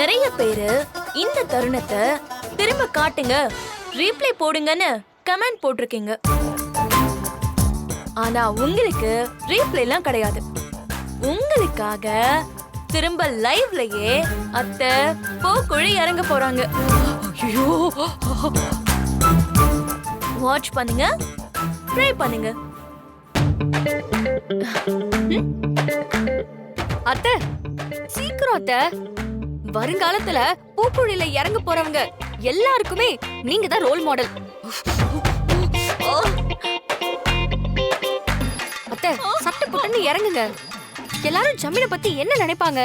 நிறைய பேரு இந்த தருணத்தை திரும்ப காட்டுங்க. ரீப்ளே போடுங்கன்னு கமெண்ட் போட்டிருக்கீங்க. ஆனா உங்களுக்கு ரீப்ளேலாம் எல்லாம் கிடையாது. உங்களுக்காக திரும்ப லைவ்லயே அத்தை போக்குழி இறங்க போறாங்க. ஐயோ! வாட்ச் பண்ணுங்க. ப்ரே பண்ணுங்க. அத்தை சீக்கிரம் அத்தை. வருங்காலத்துல பூக்குழியில இறங்க போறவங்க எல்லாருக்குமே நீங்க தான் ரோல் மாடல் அத்தை சட்டை புட்டன்னு இறங்குங்க. எல்லாரும் ஜமீனை பத்தி என்ன நினைப்பாங்க?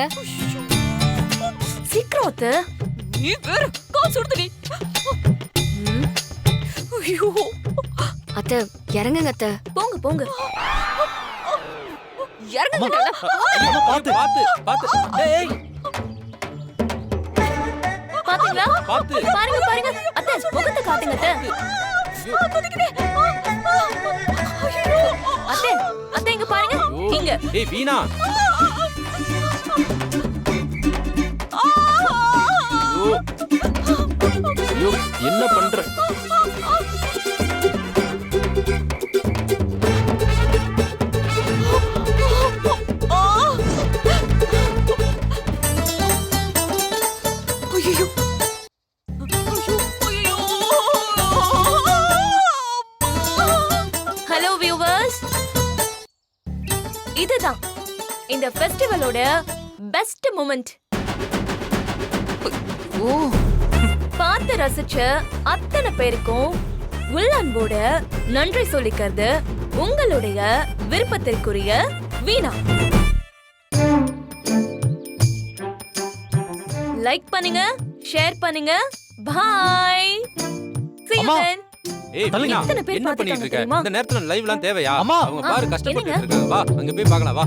சீக்கிரம் அத்தை. நீ வேற காசு கொடுத்து ஐயோ. அத்தை இறங்குங்க அத்தை. போங்க போங்க. இறங்குங்க. பாத்து பாத்து பாத்து. ஏய். பாத்தீங்களா? பாத்து. பாருங்க பாருங்க. அத்தை முகத்தை காட்டுங்க அத்தை. அத்தை அத்தை இங்க பாருங்க. இங்க. ஏய் வீணா. என்ன பண்ற? இதுதான் இந்த ஃபெஸ்டிவலோட பெஸ்ட் மூமெண்ட் ஓ. பார்த்து ரசிச்ச அத்தனை பேருக்கும் உள்ளன்போட நன்றி சொல்லிக்கிறது உங்களுடைய விருப்பத்திற்குரிய வீணா. லைக் பண்ணுங்க ஷேர் பண்ணுங்க. பாய் See you then. ஏய் தள்ளுங்க. வீணா எத்தனை பேர் என்ன பண்ணிட்டு இருக்க இந்த நேரத்துல லைவ்லாம் தேவையா அம்மா. அவங்க பாரு கஷ்டப்பட்டு? இருக்காங்க வா அங்க போய் பார்க்கலாம் வா